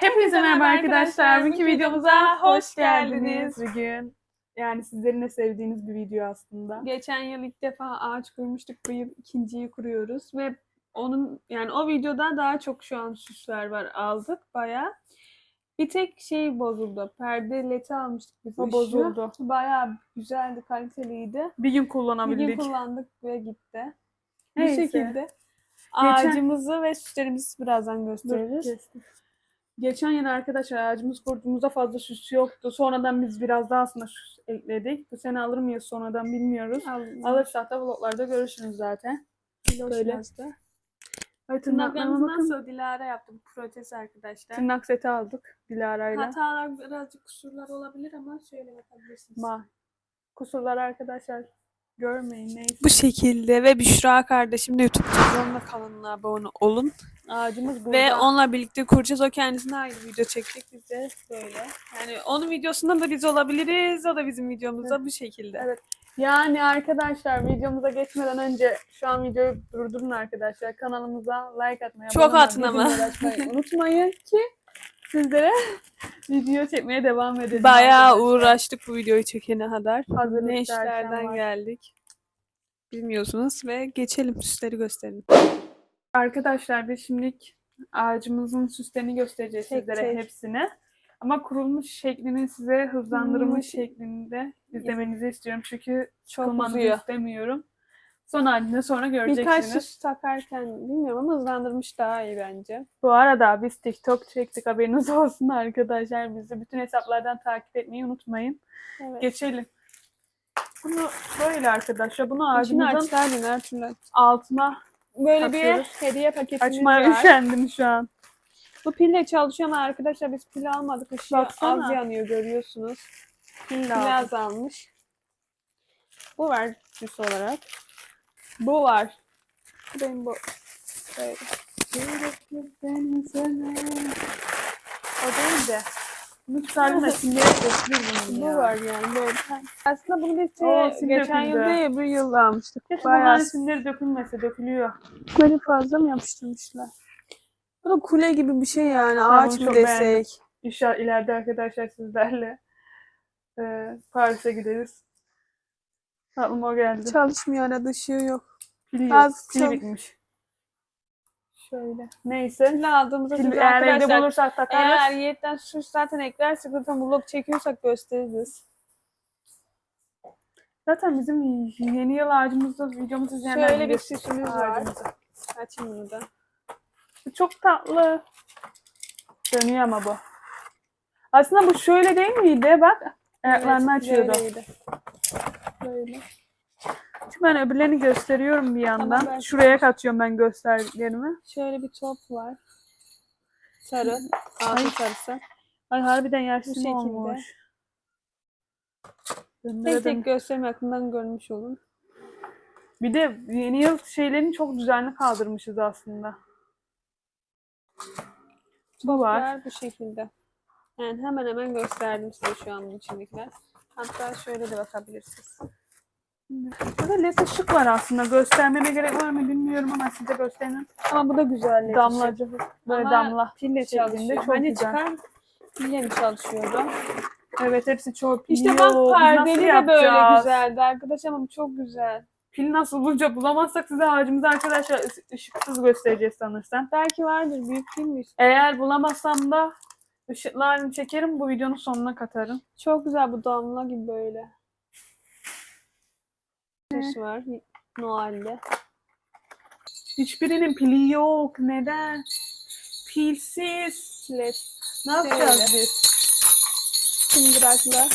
Hepinize merhaba arkadaşlar. Bugünkü videomuza hoş geldiniz. Bugün yani sizlerin de sevdiğiniz bir video aslında. Geçen yıl ilk defa ağaç kurmuştuk. Bu yıl ikinciyi kuruyoruz ve onun yani o videoda daha çok şu an süsler var aldık baya. Bir tek şey bozuldu. Perde leti almıştık biz. O bozuldu. Bayağı güzeldi, kaliteliydi. Bir gün Bir kullanabildik. gün kullandık ve gitti. Bu Neyse. şekilde. Ağacımızı ve süslerimizi birazdan Dur, gösteririz. kestim. Geçen yıl arkadaşlar ağacımız kurduğumuzda fazla süs yoktu. Sonradan biz biraz daha aslında süs ekledik. Bu sene alır mıyız sonradan bilmiyoruz. Al- Alırsak da vloglarda görürsünüz zaten. Böyle. Ay, Tırnaklarımız nasıl Dilara yaptı bu protez arkadaşlar. Tırnak seti aldık Dilara'yla. Hatalar birazcık kusurlar olabilir ama şöyle bakabilirsiniz. Ma. Kusurlar arkadaşlar görmeyin neyse. Bu şekilde ve Büşra kardeşim de YouTube kanalına kanalına abone olun. Ağacımız burada. Ve onunla birlikte kuracağız. O kendisine ayrı video çekecek biz de böyle. Yani onun videosunda da biz olabiliriz. O da bizim videomuzda bu şekilde. Evet. Yani arkadaşlar videomuza geçmeden önce şu an videoyu durdurun arkadaşlar. Kanalımıza like atmayı, Çok atın ama. unutmayın ki sizlere video çekmeye devam edelim. Bayağı arkadaşlar. uğraştık bu videoyu çekene kadar. Hazırlık Ne işlerden geldik. Bilmiyorsunuz ve geçelim süsleri gösterelim. Arkadaşlar biz şimdilik ağacımızın süslerini göstereceğiz Tek sizlere tek. hepsini. Ama kurulmuş şeklini size hızlandırılmış Hmm. şeklinde izlemenizi istiyorum. Çünkü Çok uzuyor. istemiyorum. Son halinde sonra göreceksiniz. Birkaç süs takarken bilmiyorum ama hızlandırmış daha iyi bence. Bu arada biz TikTok çektik haberiniz olsun arkadaşlar. Bizi bütün hesaplardan takip etmeyi unutmayın. Evet. Geçelim. Bunu böyle arkadaşlar. Bunu Ağacını ağacımızın açsaydın her türlü. altına Böyle Takıyoruz. bir hediye paketimiz açmaya var. üşendim şu an. Bu pille çalışıyor ama arkadaşlar biz pil almadık. Işığı Baksana. az yanıyor görüyorsunuz. Pil lazım. az almış. Bu var süs olarak. Bu var. Bu benim bu. Böyle. O değil de. Şimdi götürür bunu Bu var yani böyle. Aslında bunu biz Oo, şey, sim geçen yıl döküldü. değil bu yıl almıştık. Keşke Bayağı bunların simleri dökülmese, dökülüyor. böyle fazla mı yapıştırmışlar? Bu da kule gibi bir şey yani. Ağaç mı çok desek? beğendim. İnşallah ileride arkadaşlar sizlerle e, Paris'e gideriz. Aklıma o geldi. Çalışmıyor arada ışığı yok. Pili yok. Az Pili bitmiş. Şöyle. Neyse. Pil aldığımızda Pil, siz eğer evde arkadaşlar bulursak takarız. Eğer yiyetten süs zaten eklersek zaten vlog çekiyorsak gösteririz. Zaten bizim yeni yıl ağacımızda videomuzu izleyenler Şöyle bir süsümüz var. Açayım bunu da. Bu Çok tatlı. Dönüyor ama bu. Aslında bu şöyle değil miydi? Bak. Ayaklarını Evet, açıyordu. böyleydi. Böyle. Çünkü ben öbürlerini gösteriyorum bir yandan. ben- Şuraya katıyorum ben gösterdiklerimi. Şöyle bir top var. Sarı. Altın sarısı. Ay harbiden yaşlı şekilde. olmuş. Tek tek göstereyim yakından görmüş olun. Bir de yeni yıl şeylerini çok düzenli kaldırmışız aslında. Bu var. Var bu şekilde. Yani hemen hemen gösterdim size şu an bunun içindekiler. Hatta şöyle de bakabilirsiniz. Burada led ışık var aslında. Göstermeme gerek var mı bilmiyorum ama size göstereyim. Ama bu da güzel. Damlacı. Böyle Ama damla. Pille şeklinde çok hani güzel. çıkar pille mi çalışıyordu? Evet hepsi çok İşte iyi. bak perdeli de böyle güzeldi arkadaşlar ama çok güzel. Pil nasıl bulunca bulamazsak size ağacımızı arkadaşlar ışıksız göstereceğiz sanırsam. Belki vardır büyük pil mi? Eğer bulamazsam da ışıklarını çekerim bu videonun sonuna katarım. Çok güzel bu damla gibi böyle. Süs var Noel'de. Hiçbirinin pili yok. Neden? Pilsiz. LED Ne yapacağız Şöyle. biz? çıngıraklar.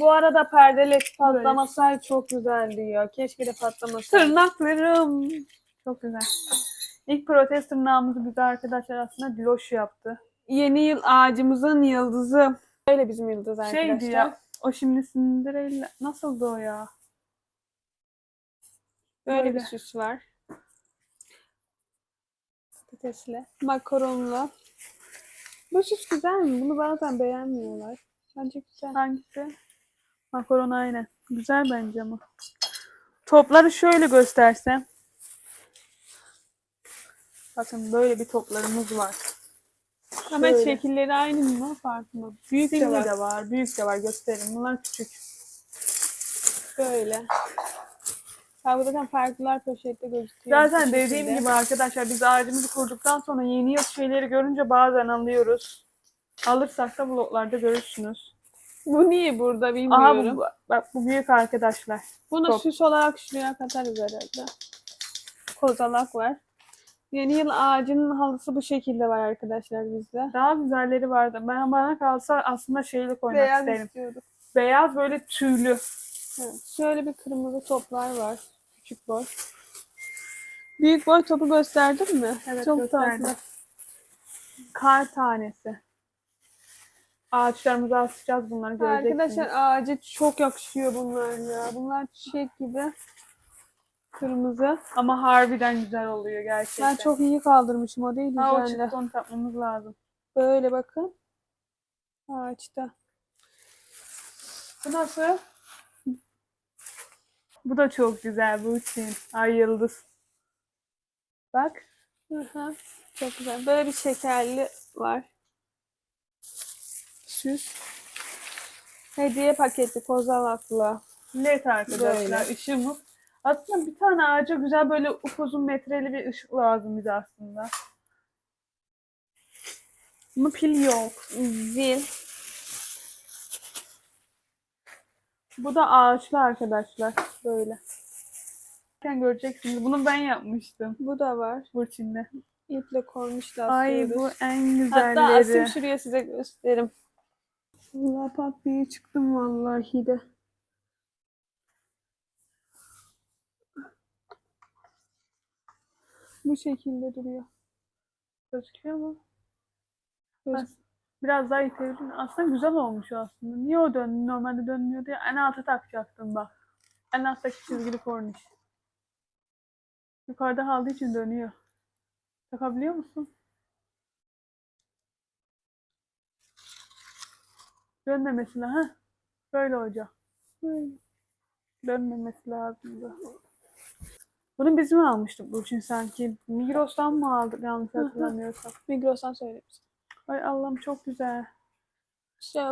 Bu arada perde led patlamasaydı çok güzeldi ya. Keşke de patlamasaydı. Tırnaklarım. Çok güzel. İlk protest tırnağımızı bize arkadaşlar aslında Diloş yaptı. Yeni yıl ağacımızın yıldızı. Böyle bizim yıldız arkadaşlar. Şeydi ya. O şimdi Cinderella. Nasıldı o ya? Böyle, böyle. bir süs var. Patatesli. Makaronlu. Bu süs güzel mi? Bunu bazen beğenmiyorlar. Bence güzel. Hangisi? Makaron aynen. Güzel bence ama. Topları şöyle göstersem. Bakın böyle bir toplarımız var. Ama Böyle. şekilleri aynı mı farklı mı? Büyük de var. de var, büyük de var. Göstereyim. Bunlar küçük. Böyle. Zaten farklılar poşette gözüküyor. Zaten dediğim şekilde. gibi arkadaşlar biz ağacımızı kurduktan sonra yeni yıl şeyleri görünce bazen alıyoruz. Alırsak da vloglarda görürsünüz. Bu niye burada Aha bilmiyorum. bu, bak bu büyük arkadaşlar. Bunu top. süs olarak şuraya katarız herhalde. Kozalak var. Yeni yıl ağacının halısı bu şekilde var arkadaşlar bizde. Daha güzelleri vardı. Ben bana kalsa aslında şeyli koymak Beyaz isterim. istiyorduk. Beyaz böyle tüylü. Evet. Şöyle bir kırmızı toplar var. Küçük boy. Büyük boy topu gösterdin mi? Evet, Çok gösterdim. tatlı. Kar tanesi. Ağaçlarımıza asacağız bunları göreceksiniz. Arkadaşlar ağaca çok yakışıyor bunlar ya. Bunlar çiçek gibi. Kırmızı. Ama harbiden güzel oluyor gerçekten. Ben çok iyi kaldırmışım o değil Ha, o çıktı onu tapmamız lazım. Böyle bakın. Ağaçta. Bu nasıl? Bu da çok güzel bu için. Ay yıldız. Bak. Hı hı. Çok güzel. Böyle bir şekerli var. Süs. Hediye paketi kozalaklı. LED arkadaşlar. Böyle. ışığımız. Aslında bir tane ağaca güzel böyle upuzun metreli bir ışık lazım bize aslında. Ama pil yok. Zil. Bu da ağaçlı arkadaşlar. Böyle. Zaten göreceksiniz. Bunu ben yapmıştım. Bu da var. Burçin'de. İple koymuşlar. Ay bu en Hatta güzelleri. asayım şuraya size gösteririm. Valla pat diye çıktım vallahi de. Bu şekilde duruyor. Gözüküyor mu? Göz- Biraz daha itebilirsin. Aslında güzel olmuş aslında. Niye o döndü? Normalde dönmüyordu ya. En alta takacaktım bak. En alttaki çizgili korniş. Yukarıda kaldığı için dönüyor. Takabiliyor musun? Dönmemesi lazım. Heh. Böyle olacak. Böyle. Dönmemesi lazım. Bunu biz mi almıştık Burçin sanki? Migros'tan mı aldık yanlış hatırlamıyorsam? Migros'tan söylemiştim. Ay Allah'ım çok güzel. Şey,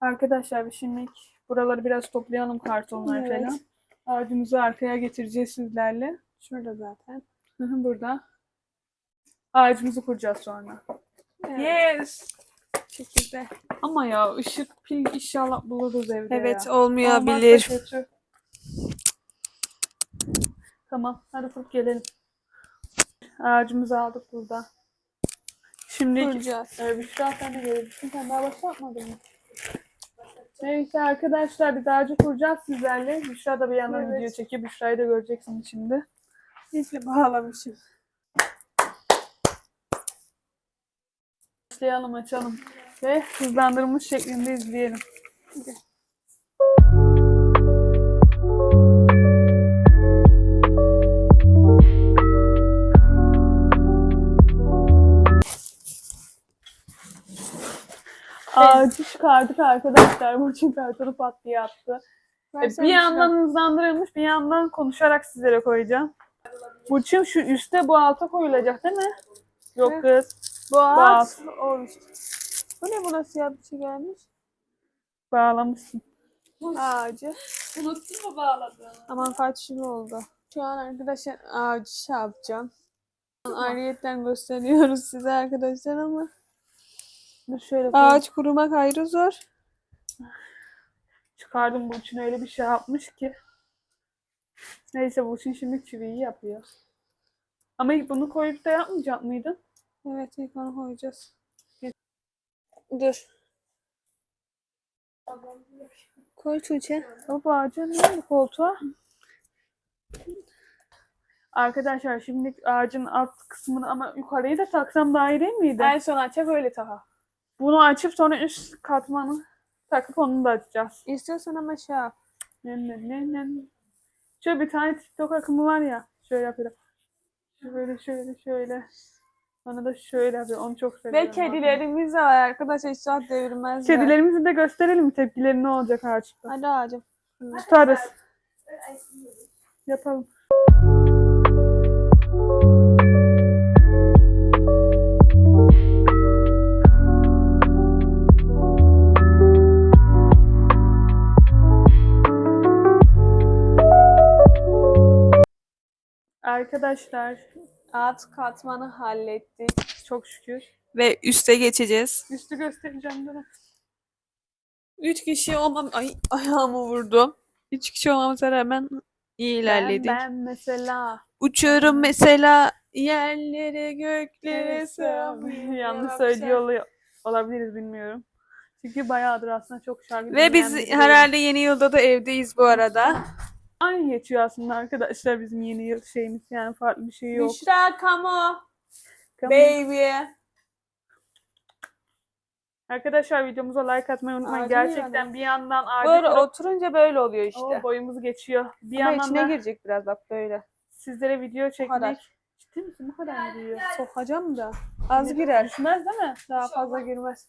Arkadaşlar biz şimdi buraları biraz toplayalım kartonlar Evet. falan. Ağacımızı arkaya getireceğiz sizlerle. şurada zaten. Burada. Ağacımızı kuracağız sonra. Evet. Yes. Şekilde. Ama ya ışık pil inşallah buluruz evde Evet ya. olmayabilir. Tamam hadi kurup gelelim. Ağacımızı aldık burada. Şimdi Kuracağız. Ee, Büşra sen de gelebilirsin. Sen daha başlatmadın mı? Neyse arkadaşlar biz ağacı kuracağız sizlerle. Büşra da bir yandan Evet. video çekiyor. Büşra'yı da göreceksiniz şimdi. İple bağlamışım. Başlayalım açalım. Ve hızlandırılmış şeklinde izleyelim. Hadi. Ağacı çıkardık arkadaşlar. Burçin kartonu pat diye attı. E, bir şuna- yandan hızlandırılmış bir yandan konuşarak sizlere koyacağım. Burçin şu üstte bu alta koyulacak değil mi? Yok Evet. kız. Boğaz olmuştu. Bu ne buna siyah bir şey gelmiş? Bağlamışsın. Ağacı. Unuttun mu bağladığını? Aman kaç yıl oldu. Şu an arkadaşlar ağacı şey yapacağım. Ayrıyetten gösteriyoruz size arkadaşlar ama Dur şöyle koyayım. ağaç kurumak ayrı zor. Çıkardım Burçin öyle bir şey yapmış ki. Neyse Burçin şimdi çiviyi yapıyor. Ama bunu koyup da yapmayacak mıydın? Evet ilk onu koyacağız. Dur. Koy Tuğçe. Baba ağacın ne oldu koltuğa? Arkadaşlar şimdi ağacın alt kısmını ama yukarıyı da taksam daha iyi değil miydi? En son açacak öyle taha. Bunu açıp sonra üst katmanı takıp onu da açacağız. İstiyorsan ama şey yap. Ne ne ne ne. Şöyle bir tane TikTok akımı var ya. Şöyle yapıyor. Şöyle şöyle şöyle. Bana da şöyle yapıyor. Onu çok seviyorum. Ve kedilerimiz de var arkadaşlar hiç rahat devirmezler. Kedilerimizi de gösterelim mi tepkileri ne olacak ağaçta. Hadi ağacım. Tutarız. Yapalım. Arkadaşlar Alt katmanı hallettik. çok şükür. Ve üste geçeceğiz. Üstü göstereceğim de. Üç kişi olmam... Ay ayağımı vurdum. Üç kişi olmamıza rağmen iyi ilerledik. Ben, ben mesela Uçuyorum mesela yerlere göklere sığamıyorum. yanlış söylüyor oluyor- olabiliriz bilmiyorum. Çünkü bayağıdır aslında çok şarkı Ve biz herhalde yeni yılda da evdeyiz bu arada. Aynı geçiyor aslında arkadaşlar bizim yeni yıl şeyimiz yani farklı bir şey yok. Büşra Kamo. Come- Baby. Arkadaşlar videomuza like atmayı unutmayın. Ağacı Gerçekten yani. bir yandan ağacı Böyle kırıp- oturunca böyle oluyor işte. Oo, boyumuz geçiyor. Bir Ama yandan içine da girecek biraz bak böyle. sizlere video çekmek. Ciddi misin? Bu kadar mı giriyor? Sokacağım da. Az girer. Düşmez değil mi? Daha fazla girmez.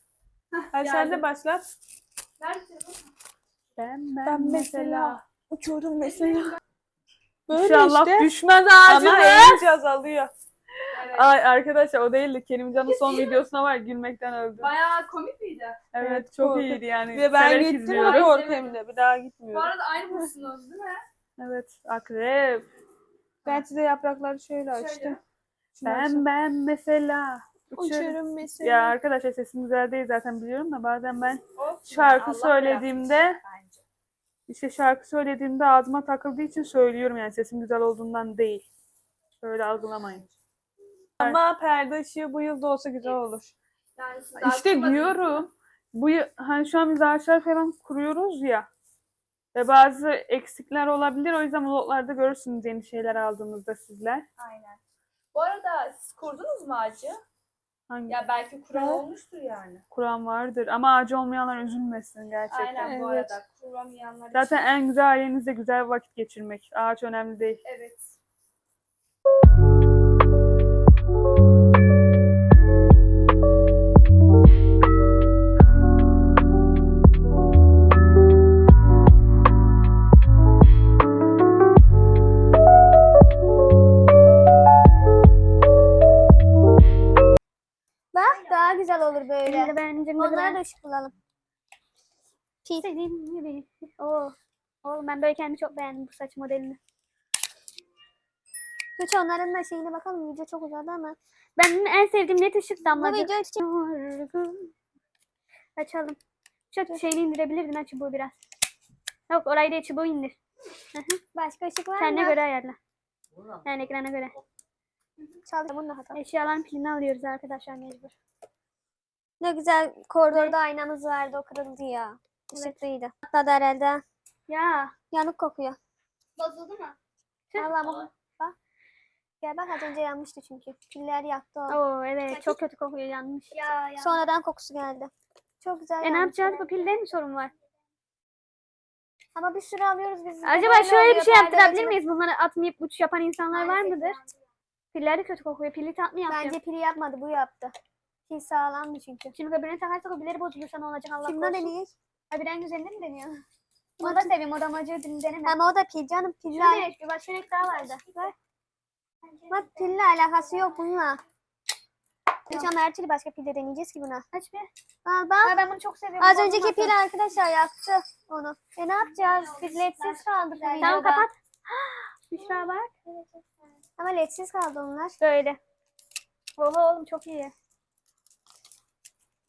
Hadi sen de başlat. Ben, ben, Ben mesela. mesela uçuyorum mesela. Böyle İnşallah işte. düşmez ağacı Ama be. eğince azalıyor. Ay arkadaşlar o değil de Kerimcan'ın son videosuna var gülmekten öldüm. Bayağı komik miydi? Evet, Evet, çok korkunç. iyiydi yani. Ve ben Severek gittim ama korkuyorum da bir daha Bu gitmiyorum. arada aynı bursunuz değil mi? Evet akrep. Ben size yaprakları şöyle Şöyle. açtım. Ben ben mesela. Uçuyorum mesela. Ya arkadaşlar sesim güzel değil zaten biliyorum da bazen ben Olsun. şarkı Allah söylediğimde. İşte şarkı söylediğimde ağzıma takıldığı için söylüyorum yani sesim güzel olduğundan değil. Öyle algılamayın. Ama perde ışığı bu yılda olsa güzel olur. Yani siz İşte kurmadınız diyorum. Bu y- hani şu an biz ağaçlar falan kuruyoruz ya. Ve bazı eksikler olabilir. O yüzden vloglarda görürsünüz yeni şeyler aldığımızda sizler. Aynen. Bu arada siz kurdunuz mu ağacı? Hangi Ya belki kuran Evet. olmuştur yani. kuran vardır. Ama ağacı olmayanlar üzülmesin gerçekten. Aynen bu Evet. arada kuramayanlar için. Zaten en güzel ailenizle güzel vakit geçirmek. Ağaç önemli değil. Evet. Da bulalım. İstediğim gibi. Oo. Oğlum ben böyle kendimi çok beğendim bu saç modelini. Hiç onların da şeyine bakalım. Video çok uzadı ama. Benim en sevdiğim net ışık Bu damlacı. video için Açalım. Şu şeyini indirebilirdin ha çubuğu biraz. Yok orayı değil çubuğu indir. başka ışık var Kendine mı? göre ayarla. Yani ekrana göre. Çaldı bunu da hata. Eşyaların pilini alıyoruz arkadaşlar mecbur. Ne güzel koridorda aynamız vardı. O kırıldı ya. Işıklıydı. Hatta da herhalde Ya. yanık kokuyor. Bozuldu mu? Allah bak. Bak. Gel bak az önce yanmıştı çünkü. Piller yaktı o. Oo evet çok kötü kokuyor yanmış. Ya ya. Sonradan kokusu geldi. Çok güzel E ne yanmış. yapacağız bu pilde mi sorun var? Ama bir sürü alıyoruz biz. Acaba şöyle bir şey yaptırabilir miyiz? Bunları atmayıp uç yapan insanlar var mıdır? yani. Piller de kötü kokuyor. Pili tatlı yapıyor. Bence pili yapmadı bu yaptı. Pil sağlamdı çünkü. Şimdi öbürüne takarsak o pilleri bozulursa ne olacak Allah Kimden korusun. deneyek? Ha bir üzerinde mi deniyor? Onu da seviyorum. O da amacı deneme. Ama o da pil canım. Piller. Şöyle bir başka renk daha vardı. Bak pille alakası yok bununla. Hiç ama her türlü başka pille deneyeceğiz ki buna. Aç bir. Al bak. Ben bunu çok seviyorum. Az önceki pil arkadaşlar yaktı onu. E ne yapacağız? Biz ledsiz kaldık Tamam kapat. Büşra bak. Ama ledsiz kaldı onlar. Böyle. Oha oğlum çok iyi.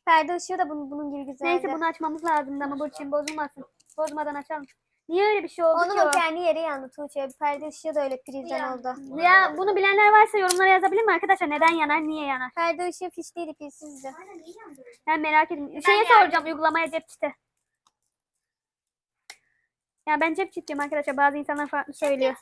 Perde ışığı da bunun, bunun gibi güzeldi. Neyse bunu açmamız lazımdı ama Burçin bozulmasın. Bozmadan açalım. Niye öyle bir şey oldu Onun ki o o? kendi yeri yandı Tuğçe. Perde ışığı da öyle prizden oldu. Ya bunu bilenler varsa yorumlara yazabilir mi arkadaşlar? Neden yanar, niye yanar? Perde ışığı fişliydi pilsizdi. Ben merak ediyorum. Şeye soracağım uygulamaya cep çiti. Ya ben cep çitiyim arkadaşlar. Bazı insanlar farklı söylüyor.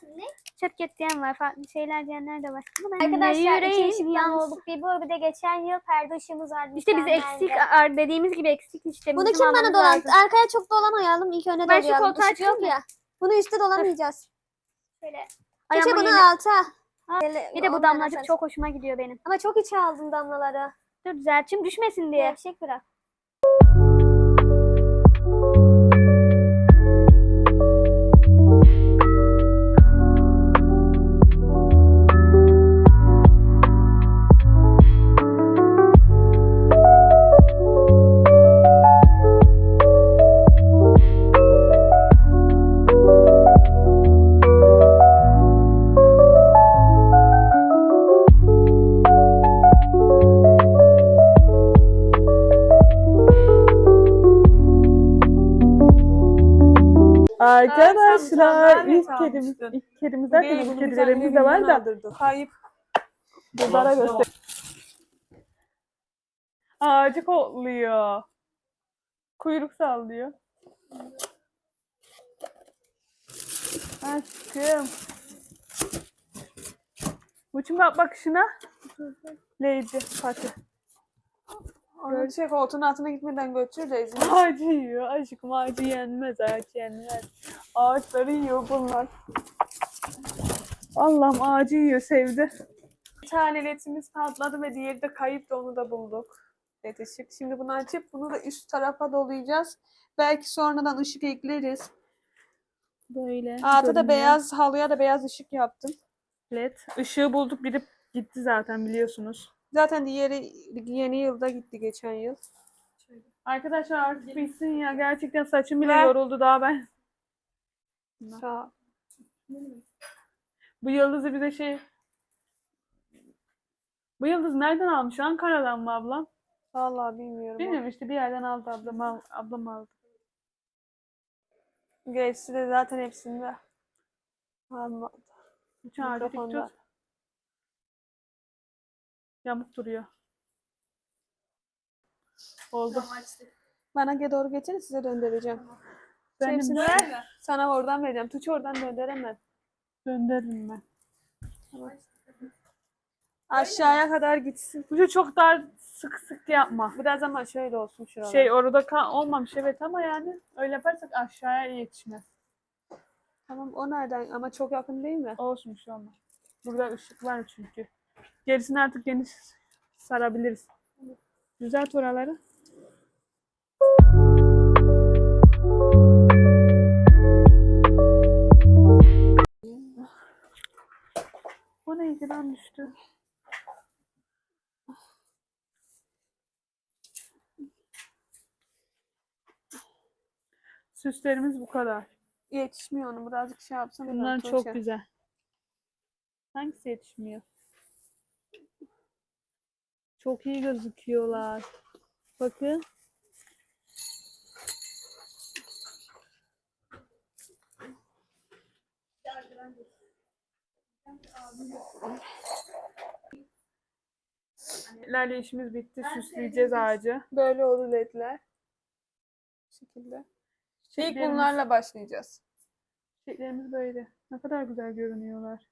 Cep çit diyen var. Farklı şeyler diyenler de var. Ama ben Arkadaşlar iki ışıktan olduk. Bir bu bir de geçen yıl perde ışığımız vardı. İşte biz eksik ar- dediğimiz gibi eksik işte. Bunu Bizim kim bana almamız lazım. Arkaya çok dolamayalım. İlk öne Ben şu dolayalım. koltuğa Işık yok çıkayım ya. Bunu üstte dolamayacağız. Şöyle. Tuğçe Ayağımı bunu alta. Ha, Bir de bu damlacık çok hoşuma gidiyor benim. Ama çok içe aldım damlaları. Dur düzelteyim düşmesin diye. Gevşek bırak. Arkadaşlar ilk tane ilk kedimiz Bu derken ilk tane de var da. Kayıp. Kızlara göster. Ağacı kokluyor. Kuyruk sallıyor. Aşkım. Uçum bak bakışına. Lady Fatih. Onu şey koltuğun altına gitmeden götür de izin. Ağacı yiyor. Aşkım ağacı yenmez. Ağaç yenmez. Ağaçları yiyor bunlar. Allah'ım ağacı yiyor sevdi. Bir tane ledimiz patladı ve diğeri de kayıp da onu da bulduk. Led ışık. Şimdi bunu açıp bunu da üst tarafa dolayacağız. Belki sonradan ışık ekleriz. Böyle. Altta da görünüyor. beyaz halıya da beyaz ışık yaptım. led. Işığı bulduk biri gitti zaten biliyorsunuz. Zaten diğeri yeni yılda gitti geçen yıl. Arkadaşlar artık bitsin ya. Gerçekten saçım bile Ver. yoruldu daha ben. Sağ. Bu yıldızı bize şey... Bu yıldız nereden almış? Ankara'dan mı ablam? Vallahi bilmiyorum. Bilmiyorum işte bir yerden aldı ablam. al- Ablam aldı. Gerisi de zaten hepsinde. Ama Uçan ağacı dik Mikrofonda. tut. Yamuk duruyor. Oldu. bana doğru getirin size döndüreceğim. Benim Hepsini ver. Sana oradan vereceğim. Tuğçe oradan döndüremem. Gönderirim ben. Aşağıya kadar gitsin. Bu çok dar sık sık yapma. Biraz ama şöyle olsun şuralar. Şey orada ka- olmamış evet ama yani öyle yaparsak aşağıya yetişmez. Tamam o nereden? Ama çok yakın değil mi? Olsun şu an. Burada ışık var çünkü. Gerisini artık geniş sarabiliriz. Düzelt oraları. O neydi lan düştü? Süslerimiz bu kadar. Yetişmiyor onu. Birazcık şey yapsana. Bunlar çok güzel. Hangisi yetişmiyor? Çok iyi gözüküyorlar. Bakın. Lerle işimiz bitti. Süsleyeceğiz ağacı. Böyle oldu ledler. Bu şekilde. İlk bunlarla başlayacağız. Çiçeklerimiz böyle. Ne kadar güzel görünüyorlar.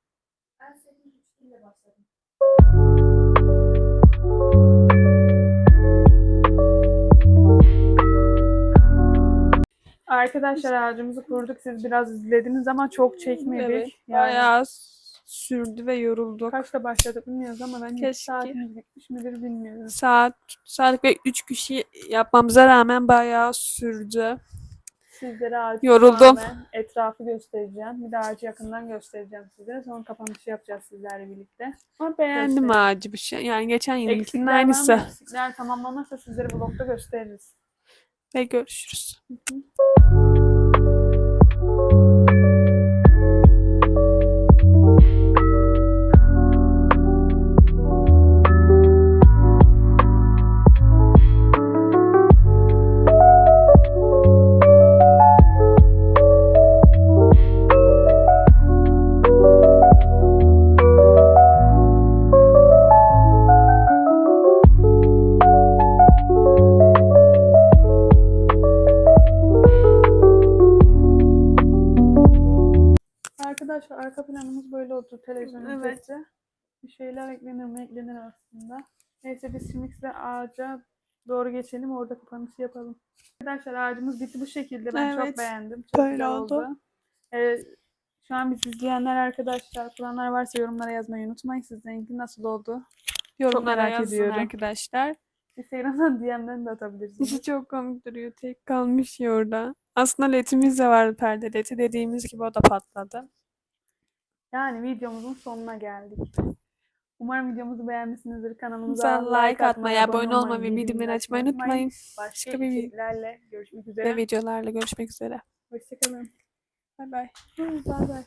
Ben senin başladım. Arkadaşlar ağacımızı kurduk. Siz biraz izlediniz ama çok çekmedik. Evet. Yani Bayağı sürdü ve yorulduk. kaçta başladık bilmiyoruz ama ben Keşke. saatimiz bitmiş midir bilmiyorum. Saat saat ve 3 kişi yapmamıza rağmen bayağı sürdü. Sizlere ağacı Yoruldum. etrafı göstereceğim. Bir de ağacı yakından göstereceğim sizlere. Sonra kapanışı yapacağız sizlerle birlikte. Ama beğendim Gösterin. ağacı bir şey. Yani geçen yılın Eksikler var aynısı. mı? Eksikler tamamlanırsa sizlere vlogda gösteririz. Ve görüşürüz. Arkadaşlar ağaca doğru geçelim. Orada kapanışı yapalım. Arkadaşlar ağacımız bitti bu şekilde. Ben Evet. çok beğendim. Çok Böyle güzel oldu. oldu. Ee, şu an bizi izleyenler arkadaşlar planlar varsa yorumlara yazmayı unutmayın. Sizlerinki nasıl oldu? Yorumlara merak yazın ediyorum. arkadaşlar. Instagram'dan DM'den de atabilirsiniz. İşi çok komik duruyor. Tek kalmış ya orada. Aslında ledimiz de vardı perde ledi. Dediğimiz gibi o da patladı. Yani videomuzun sonuna geldik. Umarım videomuzu beğenmişsinizdir. Kanalımıza Kanalımıza like atmayı, abone olmayı ve bildirimleri açmayı unutmayın. Başka Başka bir- görüşmek üzere. Ve videolarla görüşmek üzere. Hoşçakalın. Bay bay. Bay bay.